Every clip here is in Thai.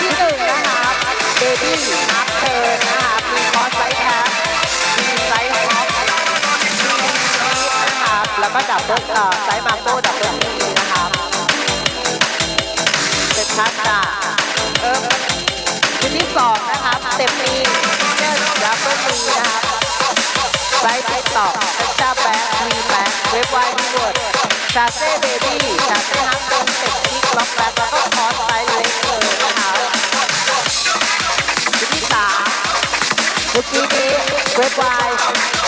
ที่หนึ่งนะครับเบบี้นับเทิร์นนะครับมีคอสไซส์แท็บมีไซส์ฮอปมีชีสนะครับแล้วก็ดับเบิลเอ่อไซส์มาโก้ดับเบิลทีนะครับเป็นทัชจ้าเอิบชุดที่สองนะครับเต็มมีเจ้ดับเบิลทีนะครับไซส์ติ๊กต็อกเอ็กซ์ต้าแบ็ควีแบ็คเว็บไวท์ที่เวิร์ดชาเซ่เบบี้ชาเซ่ฮัก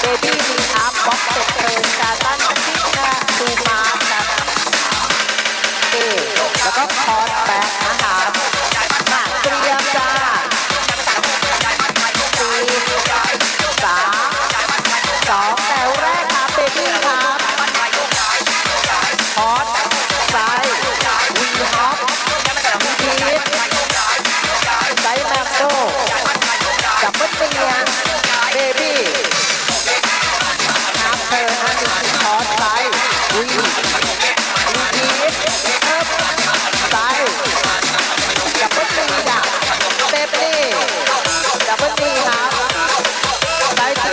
เบบี้มีอัพบ็อกเซ็ตเทิร์นกาตันทิกนาตูมาร์ครับเอแล้วก็คอร์สแบ็คนะครับมาเตรียมจ้าสี่สามสองแถวแรกครับเบบี้ครับคอร์สไซด์วีฮอปมีพีทไซด์แมมโดดับเบิลเตียง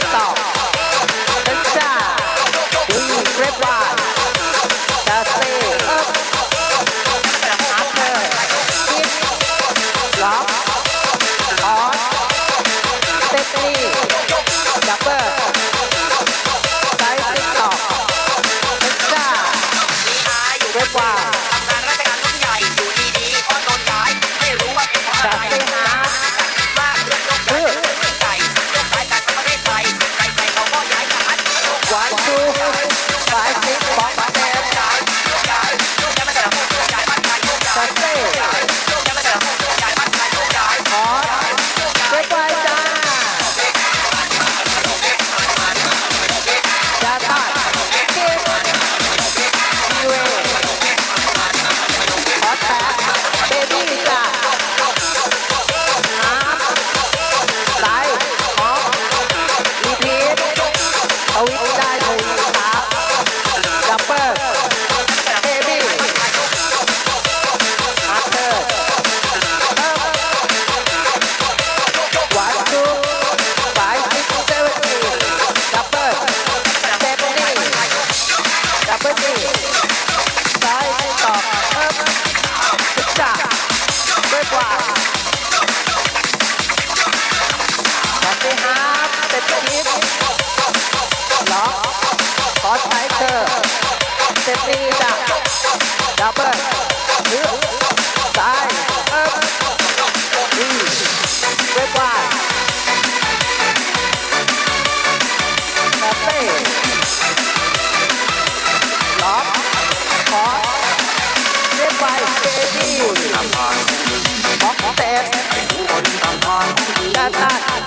ติ๊กต็อเดนซ่าวีเรบวานดาเซ่เอิบนับเธอคิดล็อกคอสเตปนี่ดับเบิลไซส์ติ๊กตอกเอ็กซ์ตร้าเว็บวาว ด้ทวีครับดับเบิล step knee down, double, hook, side, up, three, break one. คาเฟ่ล็อกคอร์สเรียบไวเบบี้บ็อกเตสชาตาเ